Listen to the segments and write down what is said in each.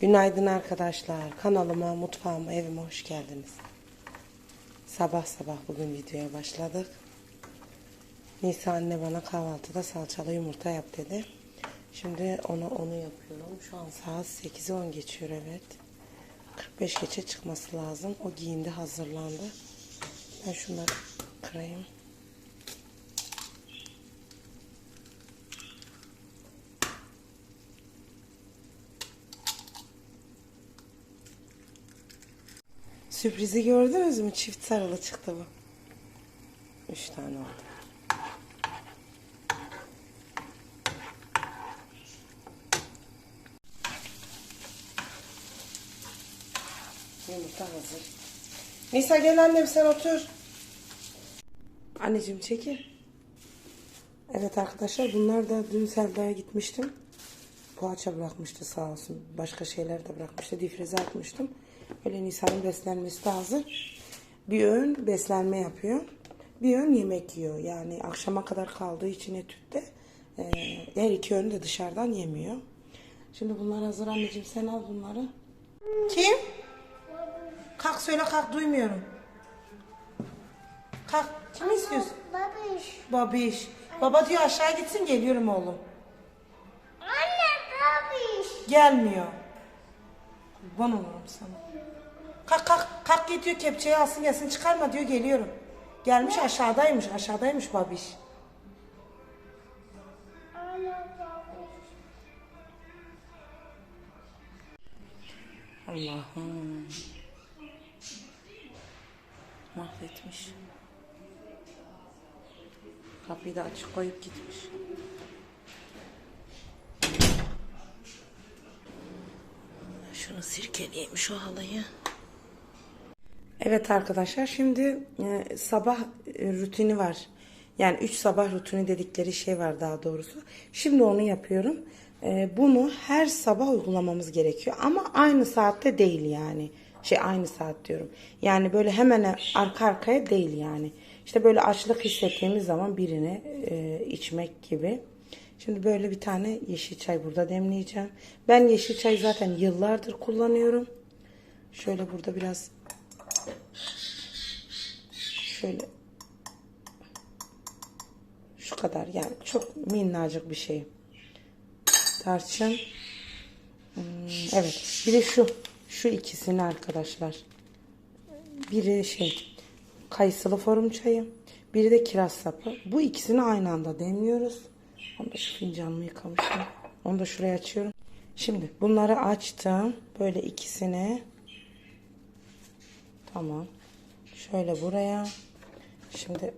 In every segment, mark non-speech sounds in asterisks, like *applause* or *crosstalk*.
Günaydın arkadaşlar. Kanalıma, mutfağıma, evime hoş geldiniz. Sabah sabah bugün videoya başladık. Nisa anne bana kahvaltıda salçalı yumurta yap dedi. Şimdi ona onu yapıyorum. Şu an saat 8'e 10 geçiyor evet. 45 geçe çıkması lazım. O giyindi hazırlandı. Ben şunları kırayım. Sürprizi gördünüz mü? Çift sarılı çıktı bu. Üç tane oldu. Yumurta hazır. Nisa gel annem sen otur. Anneciğim çekil. Evet arkadaşlar bunlar da dün Selda'ya gitmiştim. Poğaça bırakmıştı sağ olsun. Başka şeyler de bırakmıştı. Difrize atmıştım. Öyle Nisa'nın beslenmesi de hazır. Bir öğün beslenme yapıyor. Bir öğün yemek yiyor. Yani akşama kadar kaldığı için etütte e, her iki öğünü de dışarıdan yemiyor. Şimdi bunlar hazır anneciğim sen al bunları. Kim? Kalk söyle kalk duymuyorum. Kalk. Kimi istiyorsun? Babiş. Babiş. Baba diyor aşağı gitsin geliyorum oğlum. Anne babiş. Gelmiyor. Kurban olurum sana. Kalk kalk kalk git diyor kepçeyi alsın gelsin çıkarma diyor geliyorum. Gelmiş aşağıdaymış aşağıdaymış babiş. Allah'ım. Mahvetmiş. Kapıyı da açık koyup gitmiş. Şunu sirkeleyeyim şu halıyı. Evet arkadaşlar şimdi e, sabah e, rutini var. Yani 3 sabah rutini dedikleri şey var daha doğrusu. Şimdi onu yapıyorum. E, bunu her sabah uygulamamız gerekiyor ama aynı saatte değil yani. Şey aynı saat diyorum. Yani böyle hemen arka arkaya değil yani. İşte böyle açlık hissettiğimiz zaman birini e, içmek gibi. Şimdi böyle bir tane yeşil çay burada demleyeceğim. Ben yeşil çay zaten yıllardır kullanıyorum. Şöyle burada biraz şöyle şu kadar yani çok minnacık bir şey. Tarçın. Hmm, evet. Bir de şu. Şu ikisini arkadaşlar. Biri şey kayısılı forum çayı. Biri de kiraz sapı. Bu ikisini aynı anda demliyoruz. Onu da şu fincanımı yıkamıştım. Onu da şuraya açıyorum. Şimdi bunları açtım. Böyle ikisini. Tamam. Şöyle buraya. Şimdi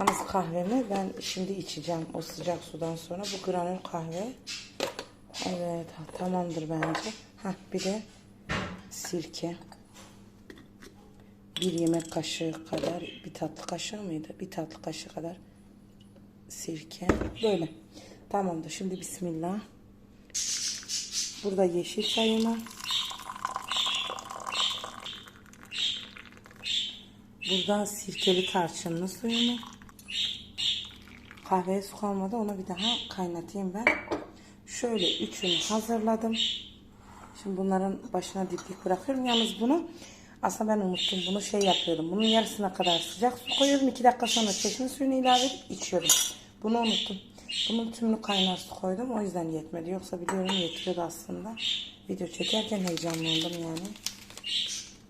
yalnız kahvemi ben şimdi içeceğim o sıcak sudan sonra. Bu granül kahve. Evet tamamdır bence. Heh, bir de sirke. Bir yemek kaşığı kadar bir tatlı kaşığı mıydı? Bir tatlı kaşığı kadar sirke. Böyle. Tamamdır. Şimdi bismillah. Burada yeşil çayımı. Burada sirkeli tarçınlı suyumu. Kahveye su kalmadı. Onu bir daha kaynatayım ben. Şöyle üçünü hazırladım. Şimdi bunların başına diplik bırakıyorum. Yalnız bunu aslında ben unuttum. Bunu şey yapıyordum. Bunun yarısına kadar sıcak su koyuyordum. iki dakika sonra çeşme suyunu ilave edip içiyordum. Bunu unuttum. Bunun tümünü kaynar su koydum. O yüzden yetmedi. Yoksa biliyorum yetiyordu aslında. Video çekerken heyecanlandım yani.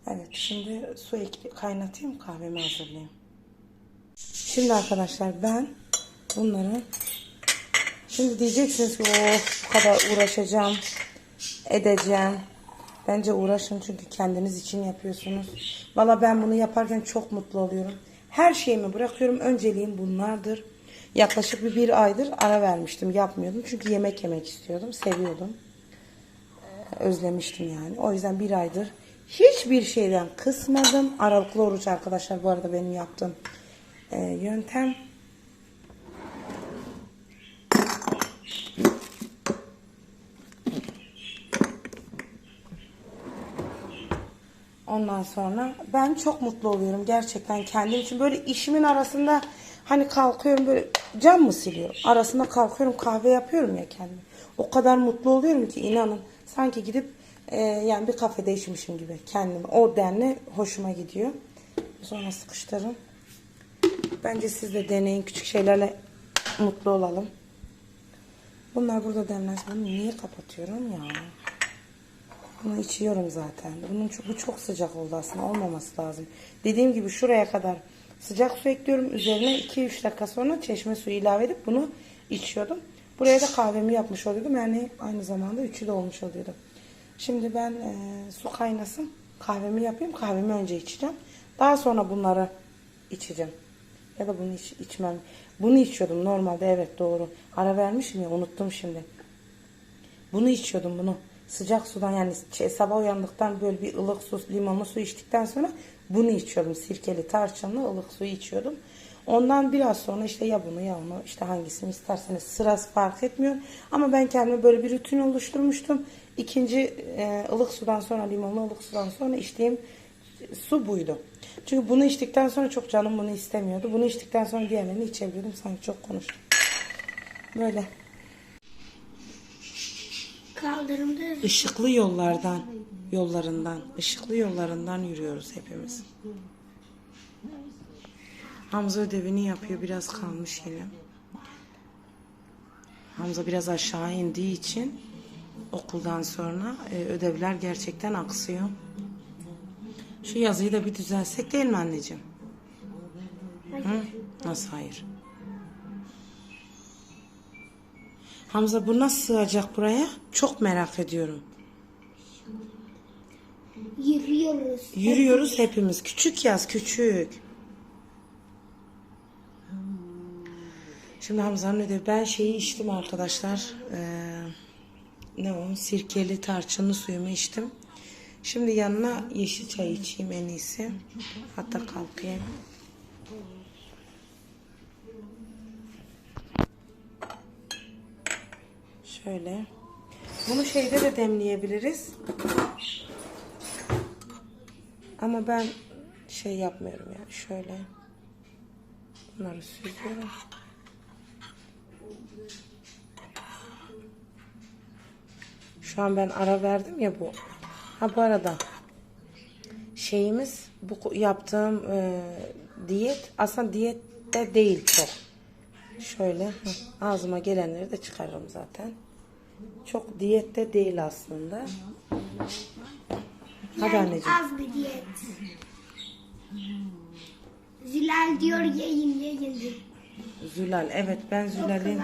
Evet şimdi su ekle, kaynatayım kahvemi hazırlayayım. Şimdi arkadaşlar ben bunları şimdi diyeceksiniz ki of bu kadar uğraşacağım edeceğim. Bence uğraşın çünkü kendiniz için yapıyorsunuz. Valla ben bunu yaparken çok mutlu oluyorum. Her şeyimi bırakıyorum. Önceliğim bunlardır. Yaklaşık bir, bir aydır ara vermiştim. Yapmıyordum. Çünkü yemek yemek istiyordum. Seviyordum. Ee, Özlemiştim yani. O yüzden bir aydır hiçbir şeyden kısmadım. Aralıklı oruç arkadaşlar bu arada benim yaptığım e, yöntem. Ondan sonra ben çok mutlu oluyorum gerçekten kendim için. Böyle işimin arasında hani kalkıyorum böyle cam mı siliyorum? Arasında kalkıyorum kahve yapıyorum ya kendime. O kadar mutlu oluyorum ki inanın. Sanki gidip e, yani bir kafede içmişim gibi kendimi. O denli hoşuma gidiyor. Sonra sıkıştırın. Bence siz de deneyin. Küçük şeylerle mutlu olalım. Bunlar burada demlensin. Bunu niye kapatıyorum ya? Bunu içiyorum zaten. Bunun çok, bu çok sıcak oldu aslında. Olmaması lazım. Dediğim gibi şuraya kadar sıcak su ekliyorum. Üzerine 2-3 dakika sonra çeşme suyu ilave edip bunu içiyordum. Buraya da kahvemi yapmış oluyordum. Yani aynı zamanda üçü de olmuş oluyordu. Şimdi ben e, su kaynasın. Kahvemi yapayım. Kahvemi önce içeceğim. Daha sonra bunları içeceğim. Ya da bunu iç, içmem. Bunu içiyordum normalde evet doğru. Ara vermişim ya unuttum şimdi. Bunu içiyordum bunu. Sıcak sudan yani şey, sabah uyandıktan böyle bir ılık su, limonlu su içtikten sonra bunu içiyordum. Sirkeli, tarçınlı ılık suyu içiyordum. Ondan biraz sonra işte ya bunu ya onu işte hangisini isterseniz sırası fark etmiyor. Ama ben kendime böyle bir rutin oluşturmuştum. İkinci e, ılık sudan sonra limonlu ılık sudan sonra içtiğim su buydu. Çünkü bunu içtikten sonra çok canım bunu istemiyordu. Bunu içtikten sonra diğerlerini içebiliyordum. Sanki çok konuştum. Böyle. Kaldırımda Işıklı yollardan, yollarından, ışıklı yollarından yürüyoruz hepimiz. Hamza ödevini yapıyor. Biraz kalmış yine. Hamza biraz aşağı indiği için okuldan sonra e, ödevler gerçekten aksıyor. Şu yazıyı da bir düzelsek değil mi anneciğim? Hı? Nasıl hayır? Hamza bu nasıl sığacak buraya? Çok merak ediyorum. yürüyoruz. Yürüyoruz hepimiz. Küçük yaz, küçük. Şimdi Hamza'nın ödevi. Ben şeyi içtim arkadaşlar. Ee, ne o? Sirkeli tarçınlı suyumu içtim. Şimdi yanına yeşil çay içeyim en iyisi. Hatta kalkayım. Şöyle. Bunu şeyde de demleyebiliriz. Ama ben şey yapmıyorum yani şöyle bunları süzüyorum. Şu an ben ara verdim ya bu. Ha bu arada şeyimiz bu yaptığım e, diyet aslında diyette değil çok. Şöyle ağzıma gelenleri de çıkarırım zaten. Çok diyette değil aslında. Hadi anneciğim. Az bir diyet. Zülal diyor yayın yayın. Zülal. Evet ben Zülal'in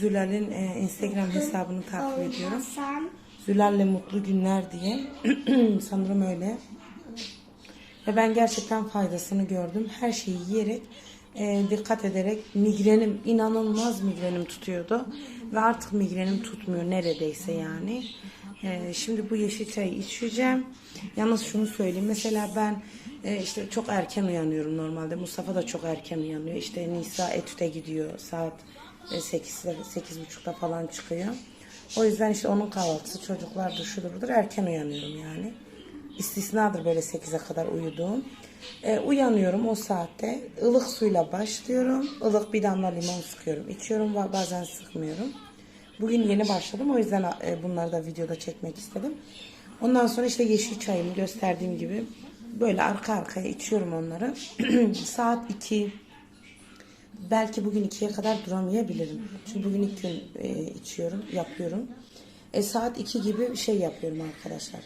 Zülal'in e, Instagram hesabını takip ediyorum. Zülal'le mutlu günler diye. *clears throat* Sanırım öyle. Ve ben gerçekten faydasını gördüm. Her şeyi yiyerek, e, dikkat ederek migrenim, inanılmaz migrenim tutuyordu. Ve artık migrenim tutmuyor neredeyse yani. E, şimdi bu yeşil çayı içeceğim. Yalnız şunu söyleyeyim. Mesela ben e, işte çok erken uyanıyorum normalde. Mustafa da çok erken uyanıyor. İşte Nisa etüte gidiyor. Saat e, 8'de, 8.30'da falan çıkıyor. O yüzden işte onun kahvaltısı, çocuklar şudur budur erken uyanıyorum yani. İstisnadır böyle 8'e kadar uyuduğum. E, uyanıyorum o saatte. ılık suyla başlıyorum. ılık bir damla limon sıkıyorum. İçiyorum bazen sıkmıyorum. Bugün yeni başladım. O yüzden e, bunları da videoda çekmek istedim. Ondan sonra işte yeşil çayımı gösterdiğim gibi böyle arka arkaya içiyorum onları. *clears throat* Saat 2 belki bugün ikiye kadar duramayabilirim. Çünkü bugün ilk gün e, içiyorum, yapıyorum. E, saat 2 gibi şey yapıyorum arkadaşlar.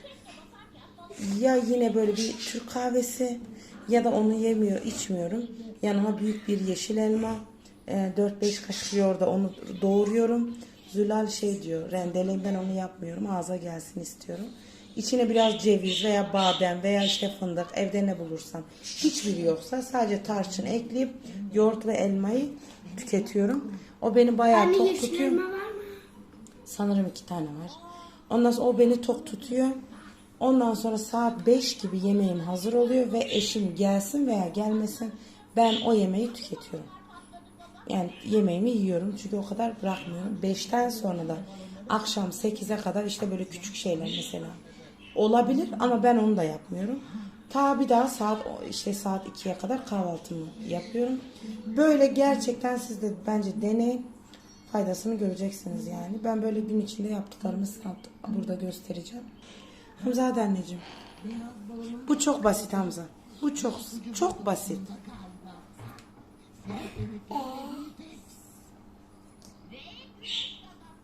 Ya yine böyle bir Türk kahvesi ya da onu yemiyor, içmiyorum. Yanıma büyük bir yeşil elma, e, 4-5 kaşık yoğurda onu doğruyorum. Zülal şey diyor, rendeleyin ben onu yapmıyorum, ağza gelsin istiyorum. İçine biraz ceviz veya badem veya işte fındık evde ne bulursam hiçbiri yoksa sadece tarçın ekleyip yoğurt ve elmayı tüketiyorum. O beni bayağı Anne tok yeşil tutuyor. elma var mı? Sanırım iki tane var. Ondan sonra o beni tok tutuyor. Ondan sonra saat 5 gibi yemeğim hazır oluyor ve eşim gelsin veya gelmesin ben o yemeği tüketiyorum. Yani yemeğimi yiyorum çünkü o kadar bırakmıyorum. 5'ten sonra da akşam 8'e kadar işte böyle küçük şeyler mesela olabilir ama ben onu da yapmıyorum. Ta bir daha saat işte saat 2'ye kadar kahvaltımı yapıyorum. Böyle gerçekten siz de bence deneyin. faydasını göreceksiniz yani. Ben böyle gün içinde yaptıklarımı burada göstereceğim. Hamza anneciğim. Bu çok basit Hamza. Bu çok çok basit.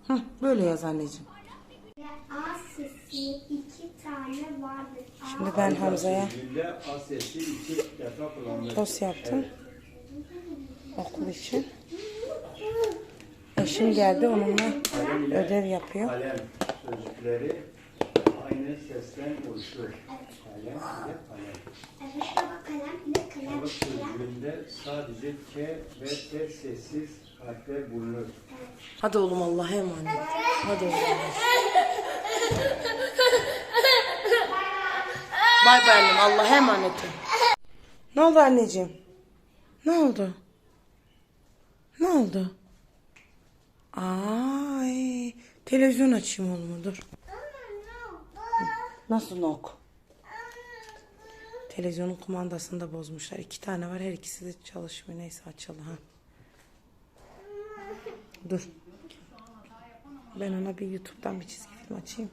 Hı, böyle yaz anneciğim. Ve A sesi iki tane vardır. A Şimdi ben Hamza'ya tost yaptım. Okul için. Eşim geldi onunla ödev yapıyor. Kalem sözcükleri aynı sesten oluşur. Kalem ile kalem. Evet baba kalem ile kalem. Balık sözcüğünde sadece K ve T sessiz harfler bulunur. Hadi oğlum Allah'a emanet. Hadi oğlum. Bay bay annem Allah'a emanet. ol. Ne oldu anneciğim? Ne oldu? Ne oldu? Ay, televizyon açayım oğlum dur. Nasıl nok? Televizyonun kumandasını da bozmuşlar. İki tane var her ikisi de çalışmıyor. Neyse açalım ha. Dur. Ben ona bir YouTube'dan bir çizgi film açayım.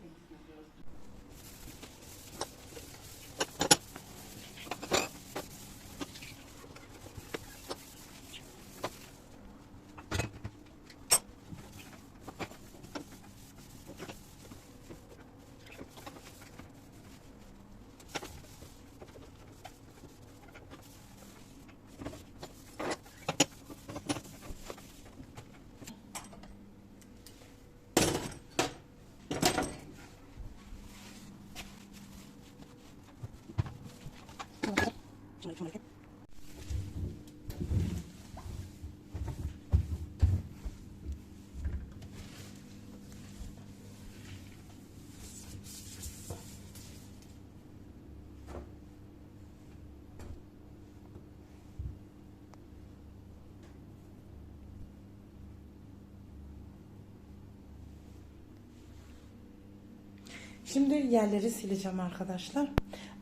Şimdi yerleri sileceğim arkadaşlar.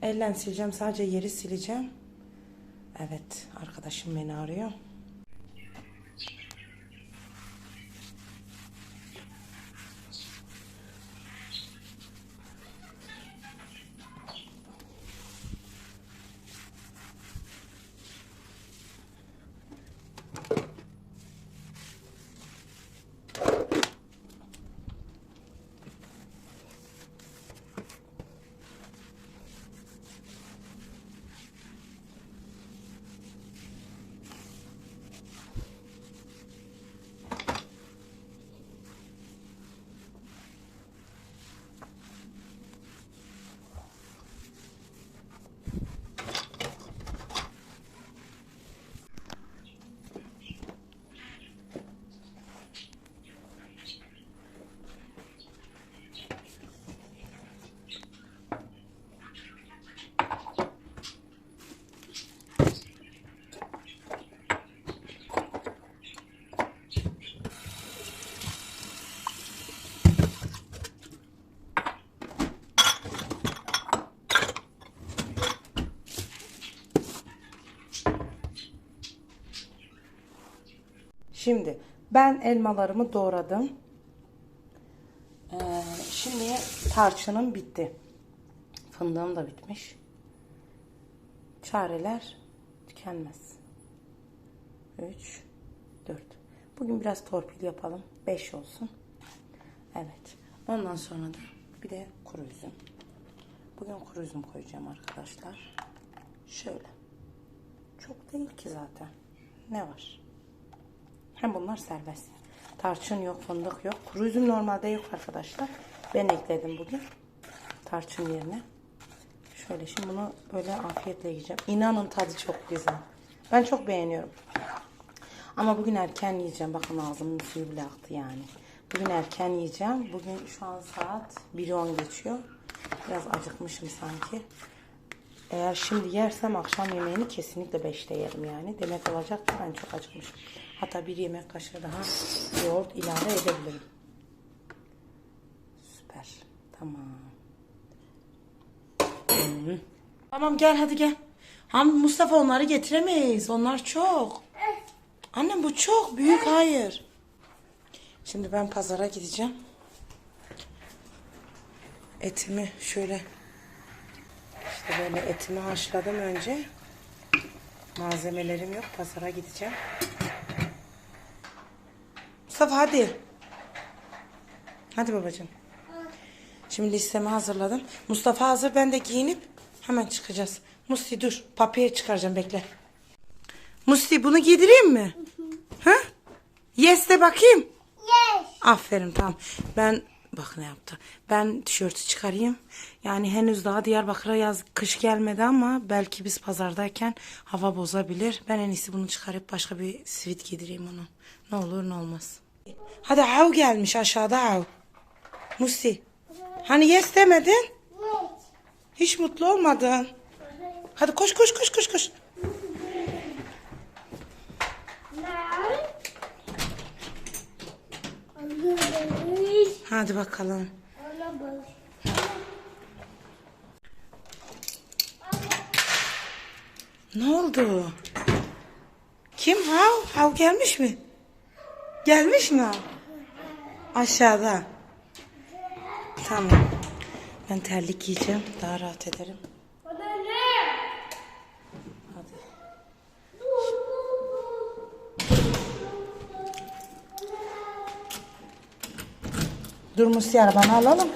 Elle sileceğim. Sadece yeri sileceğim. Evet. Arkadaşım beni arıyor. Şimdi ben elmalarımı doğradım. Ee, şimdi tarçınım bitti. Fındığım da bitmiş. Çareler tükenmez. 3 4 Bugün biraz torpil yapalım. 5 olsun. Evet. Ondan sonra da bir de kuru üzüm. Bugün kuru üzüm koyacağım arkadaşlar. Şöyle. Çok değil ki zaten. Ne var? Hem bunlar serbest. Tarçın yok, fındık yok. Kuru üzüm normalde yok arkadaşlar. Ben ekledim bugün. Tarçın yerine. Şöyle şimdi bunu böyle afiyetle yiyeceğim. İnanın tadı çok güzel. Ben çok beğeniyorum. Ama bugün erken yiyeceğim. Bakın ağzımın suyu bile aktı yani. Bugün erken yiyeceğim. Bugün şu an saat 1.10 geçiyor. Biraz acıkmışım sanki. Eğer şimdi yersem akşam yemeğini kesinlikle 5'te yerim yani. Demek olacak ki ben çok acıkmışım. Hatta bir yemek kaşığı daha yoğurt ilave edebilirim. Süper. Tamam. Hı. Tamam gel hadi gel. Ham Mustafa onları getiremeyiz. Onlar çok. Annem bu çok büyük hayır. Şimdi ben pazara gideceğim. Etimi şöyle işte böyle etimi haşladım önce. Malzemelerim yok. Pazara gideceğim. Mustafa hadi. Hadi babacığım. Şimdi listemi hazırladım. Mustafa hazır. Ben de giyinip hemen çıkacağız. Musti dur. Papiye çıkaracağım bekle. Musti bunu giydireyim mi? Ha? Yes de bakayım. Yes. Aferin tamam. Ben bak ne yaptı. Ben tişörtü çıkarayım. Yani henüz daha Diyarbakır'a yaz kış gelmedi ama belki biz pazardayken hava bozabilir. Ben en iyisi bunu çıkarıp başka bir sivit giydireyim onu. Ne olur ne olmaz. Hadi av gelmiş aşağıda av. Musi. Hani yes demedin? Hiç mutlu olmadın. Hadi koş koş koş koş koş. Hadi bakalım. Ne oldu? Kim Hav? Hav gelmiş mi? Gelmiş mi Hav? Aşağıda. Tamam. Ben terlik giyeceğim. Daha rahat ederim. Dur Musi arabanı alalım.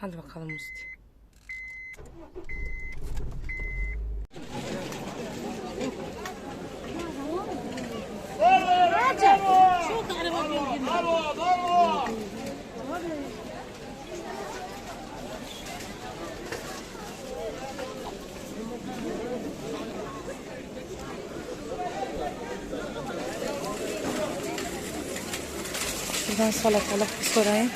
Hadi bakalım Musti. Şuradan salatalık bir sorayım.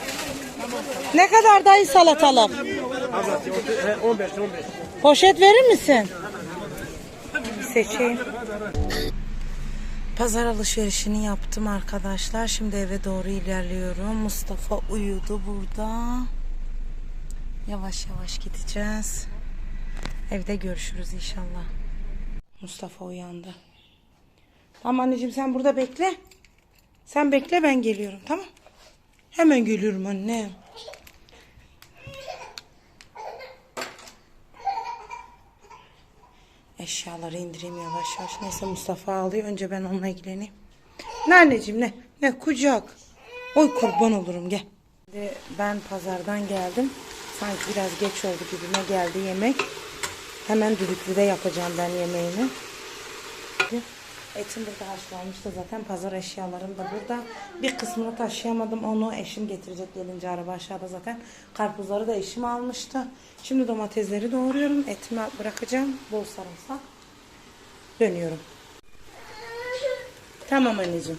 Ne kadar dayı salatalık? 15 15. Poşet verir misin? Seçeyim. Pazar alışverişini yaptım arkadaşlar. Şimdi eve doğru ilerliyorum. Mustafa uyudu burada. Yavaş yavaş gideceğiz. Evde görüşürüz inşallah. Mustafa uyandı. Tamam anneciğim sen burada bekle. Sen bekle ben geliyorum tamam. Hemen geliyorum anne. Eşyaları indireyim yavaş yavaş. Neyse Mustafa ağlıyor. Önce ben onunla ilgileneyim. Ne anneciğim ne? Ne kucak? Oy kurban olurum gel. Ben pazardan geldim. Sanki biraz geç oldu gibime geldi yemek. Hemen düdüklüde yapacağım ben yemeğimi. Etim burada haşlanmıştı zaten. Pazar eşyalarım da burada. Bir kısmını taşıyamadım. Onu eşim getirecek gelince araba aşağıda zaten. Karpuzları da eşim almıştı. Şimdi domatesleri doğruyorum. Etimi bırakacağım. Bol sarımsak. Dönüyorum. Tamam anneciğim.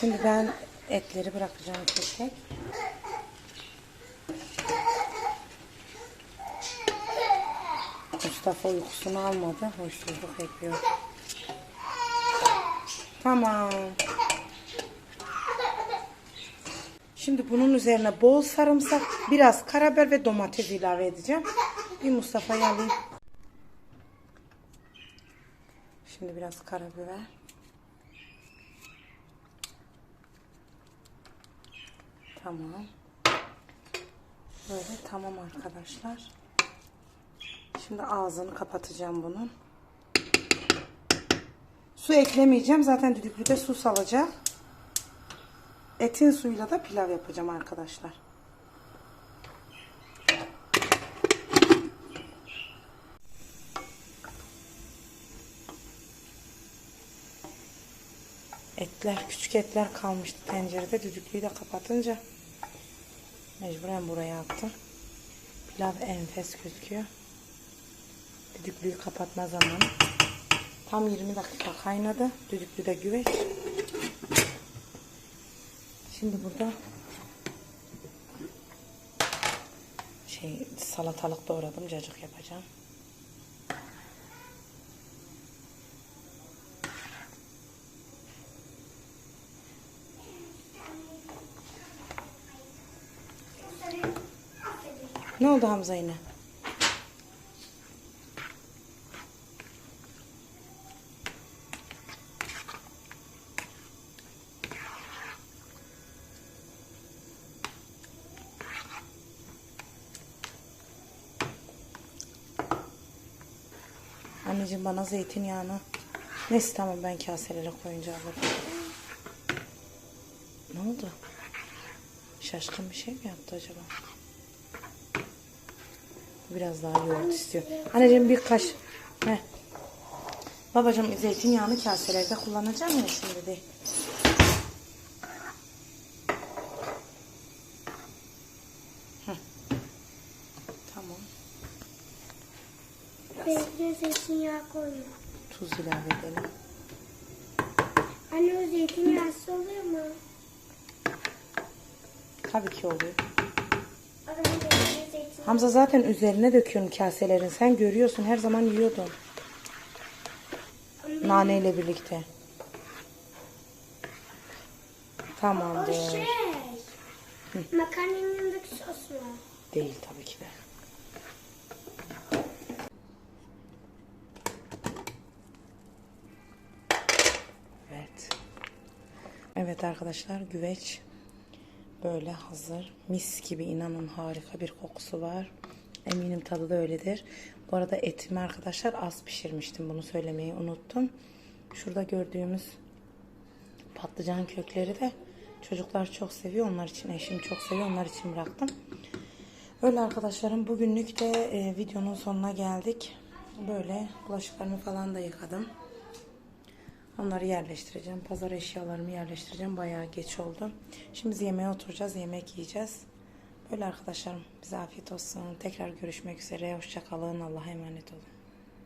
Şimdi ben etleri bırakacağım tek tek. Mustafa uykusunu almadı. Hoşsuzluk yapıyor. Tamam. Şimdi bunun üzerine bol sarımsak, biraz karabiber ve domates ilave edeceğim. Bir Mustafa'yı alayım. Şimdi biraz karabiber. Tamam. Böyle tamam arkadaşlar. Şimdi ağzını kapatacağım bunun. Su eklemeyeceğim. Zaten düdüklüde su salacak. Etin suyuyla da pilav yapacağım arkadaşlar. Etler, küçük etler kalmıştı tencerede. Düdüklüyü de kapatınca mecburen buraya attım. Pilav enfes gözüküyor. Düdüklüyü kapatma zamanı. Tam 20 dakika kaynadı. Düdüklü de güveç. Şimdi burada şey salatalık doğradım. Cacık yapacağım. Ne oldu Hamza yine? Anneciğim bana zeytinyağını. Neyse tamam ben kaselere koyunca alırım. Ne oldu? Şaşkın bir şey mi yaptı acaba? Biraz daha yoğurt istiyor. Anneciğim bir kaş. Heh. Babacığım zeytinyağını kaselerde kullanacağım ya şimdi de. Heh. Tamam. Benimkine zeytinyağı koyuyor. Tuz ilave edelim. Anne o zeytinyağsız oluyor mu? Tabii ki oluyor. O. Hamza zaten üzerine döküyorum kaselerin. Sen görüyorsun her zaman yiyordun. Nane ile birlikte. O Tamamdır. şey. Makarnanın yanındaki sos mu? Değil tabii ki de. Evet. Evet arkadaşlar güveç böyle hazır. Mis gibi inanın harika bir kokusu var. Eminim tadı da öyledir. Bu arada etimi arkadaşlar az pişirmiştim. Bunu söylemeyi unuttum. Şurada gördüğümüz patlıcan kökleri de çocuklar çok seviyor. Onlar için eşim çok seviyor. Onlar için bıraktım. Öyle arkadaşlarım bugünlük de e, videonun sonuna geldik. Böyle bulaşıklarımı falan da yıkadım. Onları yerleştireceğim. Pazar eşyalarımı yerleştireceğim. Bayağı geç oldu. Şimdi yemeğe oturacağız. Yemek yiyeceğiz. Böyle arkadaşlarım bize afiyet olsun. Tekrar görüşmek üzere. Hoşçakalın. Allah'a emanet olun.